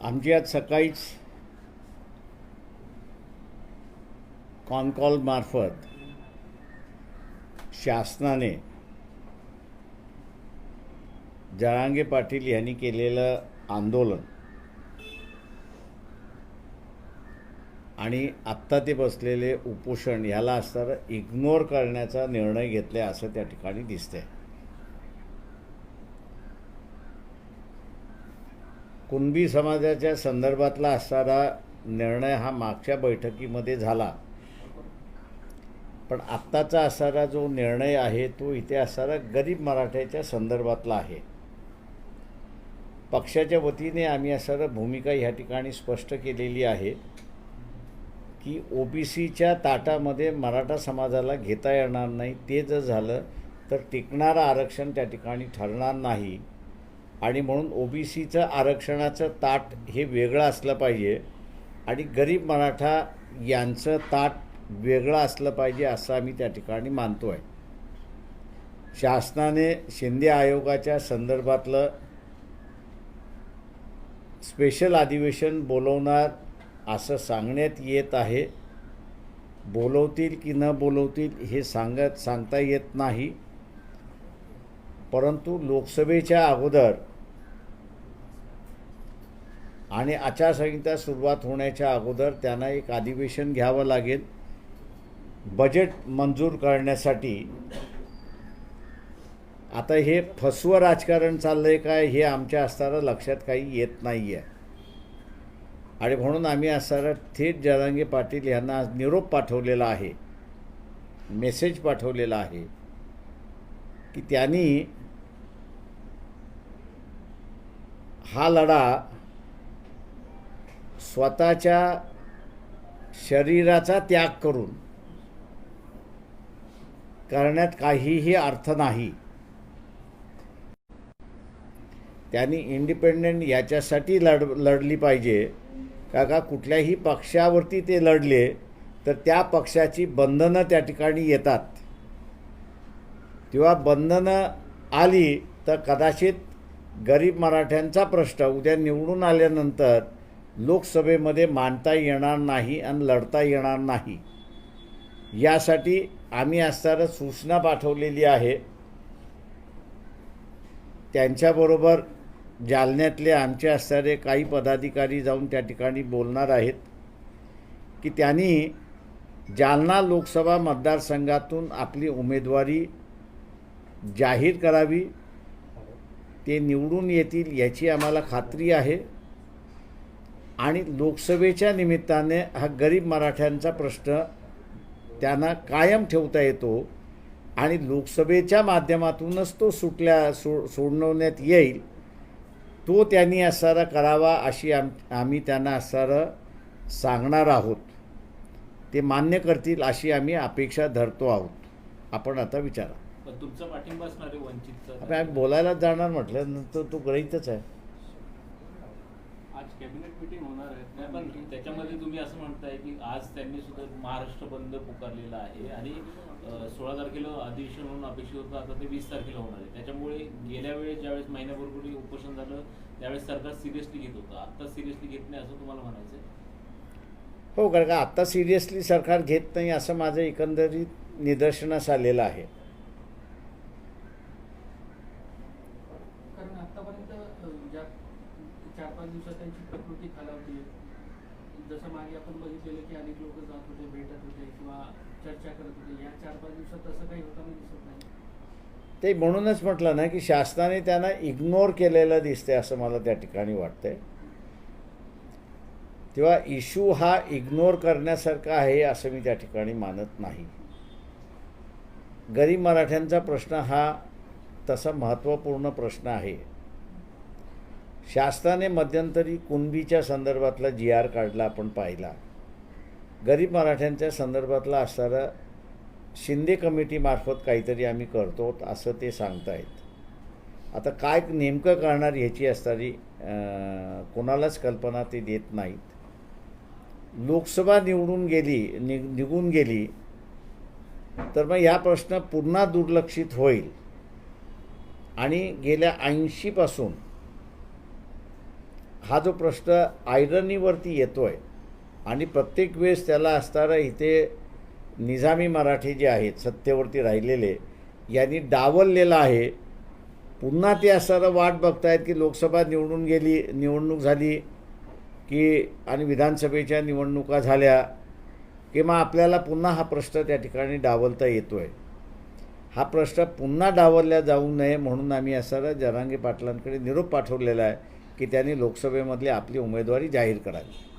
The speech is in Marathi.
आमची आज सकाळीच कॉनकॉलमार्फत शासनाने जरांगे पाटील यांनी केलेलं आंदोलन आणि आत्ता ते बसलेले उपोषण ह्याला असणारं इग्नोर करण्याचा निर्णय घेतला असं त्या ठिकाणी दिसतंय. कुणबी समाजाच्या संदर्भातला असणारा निर्णय हा मागच्या बैठकीमध्ये झाला. पण आत्ताचा असणारा जो निर्णय आहे तो इथे असणारा गरीब मराठ्याच्या संदर्भातला आहे. पक्षाच्या वतीने आम्ही असणारा भूमिका ह्या ठिकाणी स्पष्ट केलेली आहे की ओ बी सीच्या ताटामध्ये मराठा समाजाला घेता येणार नाही. ते जर झालं तर टिकणारं आरक्षण त्या ठिकाणी ठरणार नाही. आणि म्हणून ओ बी सीचं आरक्षणाचं ताट हे वेगळं असलं पाहिजे. आणि गरीब मराठा यांचं ताट वेगळं असलं पाहिजे असं आम्ही त्या ठिकाणी मानतो आहे शासनाने शिंदे आयोगाच्या संदर्भातलं स्पेशल अधिवेशन बोलवणार असं सांगण्यात येत आहे. बोलवतील की न बोलवतील हे सांगत सांगता येत नाही. परंतु लोकसभेच्या अगोदर आणि आचारसंहिता सुरुवात होण्याच्या अगोदर त्यांना एक अधिवेशन घ्यावं लागेल. बजेट मंजूर करण्यासाठी. आता हे फसवं राजकारण चाललंय काय हे आमच्या असताना लक्षात काही येत नाही आहे आणि म्हणून आम्ही असताना थेट जरांगे पाटील यांना आज निरोप पाठवलेला आहे. मेसेज पाठवलेला आहे. की त्यांनी हा लढा स्वतःच्या शरीराचा त्याग करून करण्यात काहीही अर्थ नाही. त्यांनी इंडिपेंडेंट याच्यासाठी लढ लढली पाहिजे. का का कुठल्याही पक्षावरती ते लढले तर त्या पक्षाची बंधनं त्या ठिकाणी येतात. तेव्हा बंधनं आली तर कदाचित गरीब मराठ्यांचा प्रश्न उद्या निवडून आल्यानंतर लोकसभेमध्ये मांडता येणार नाही आणि लढता येणार नाही. यासाठी आम्ही असताना सूचना पाठवलेली आहे. त्यांच्याबरोबर जालन्यातले आमचे असणारे काही पदाधिकारी जाऊन त्या ठिकाणी बोलणार आहेत की त्यांनी जालना लोकसभा मतदारसंघातून आपली उमेदवारी जाहीर करावी. ते निवडून येतील याची आम्हाला खात्री आहे. आणि लोकसभेच्या निमित्ताने हा गरीब मराठ्यांचा प्रश्न त्यांना कायम ठेवता येतो आणि लोकसभेच्या माध्यमातूनच तो सुटल्या सो सोडवण्यात येईल तो त्यांनी असणारा करावा अशी आम आम्ही त्यांना असणारं सांगणार आहोत. ते मान्य करतील अशी आम्ही अपेक्षा धरतो आहोत. आपण आता विचारा. तुमचा पाठिंबा असणार वंचितचा आम्ही बोलायला जाणार म्हटलं नंतर तो गृहीतच आहे. कॅबिनेट मिटिंग होणार आहे. नाही, पण त्याच्यामध्ये तुम्ही असं म्हणताय की आज त्यांनी सुद्धा महाराष्ट्र बंद पुकारलेला आहे आणि सोळा तारखेला अधिवेशन म्हणून अपेक्षित होतं आता ते वीस तारखेला होणार आहे. त्याच्यामुळे गेल्या वेळेस ज्यावेळेस महिन्यापूर्वी उपोषण झालं त्यावेळेस सरकार सिरियसली घेत होतं. आता सिरियसली घेत नाही असं तुम्हाला म्हणायचं आहे? हो कारण का आत्ता सिरियसली सरकार घेत नाही असं माझं एकंदरीत निदर्शनास आलेलं आहे. चार पाच दिवसात त्यांची प्रकृती खालावते जसं मागे आपण बघितलेलं की अनेक लोक जात होते भेटत होते किंवा चर्चा करत होते. या चार पाच दिवसात तसं काही होताना म्हणजे दिसत नाही. ते म्हणूनच म्हटलं ना की शासनाने त्यांना इग्नोर केलेलं दिसते असं मला त्या ठिकाणी वाटतंय. तेव्हा इशू हा इग्नोर करण्यासारखा आहे असं मी त्या ठिकाणी मानत नाही. गरीब मराठ्यांचा प्रश्न हा तसा महत्त्वपूर्ण प्रश्न आहे. शासनाने मध्यंतरी कुणबीच्या संदर्भातला जी आर काढला आपण पाहिला. गरीब मराठ्यांच्या संदर्भातला असणारा शिंदे कमिटीमार्फत काहीतरी आम्ही करतो असं ते सांगतायत. आता काय नेमकं करणार ह्याची असणारी कोणालाच कल्पना ते देत नाहीत. लोकसभा निवडून गेली नि निघून गेली तर मग ह्या प्रश्न पुन्हा दुर्लक्षित होईल. आणि गेल्या ऐंशीपासून हा जो प्रश्न आयरनीवरती येतो आहे आणि प्रत्येक वेळेस त्याला असणारं इथे निजामी मराठी जे आहेत सत्तेवरती राहिलेले यांनी डावललेलं आहे. पुन्हा ते असणारं वाट बघतायत की लोकसभा निवडून गेली निवडणूक झाली की आणि विधानसभेच्या निवडणुका झाल्या की मग आपल्याला पुन्हा हा प्रश्न त्या ठिकाणी डावलता येतो आहे हा प्रश्न पुन्हा डावलला जाऊ नये म्हणून आम्ही असणारं जरांगे पाटलांकडे निरोप पाठवलेला आहे. की त्यांनी लोकसभेमधली आपली उमेदवारी जाहीर करावी.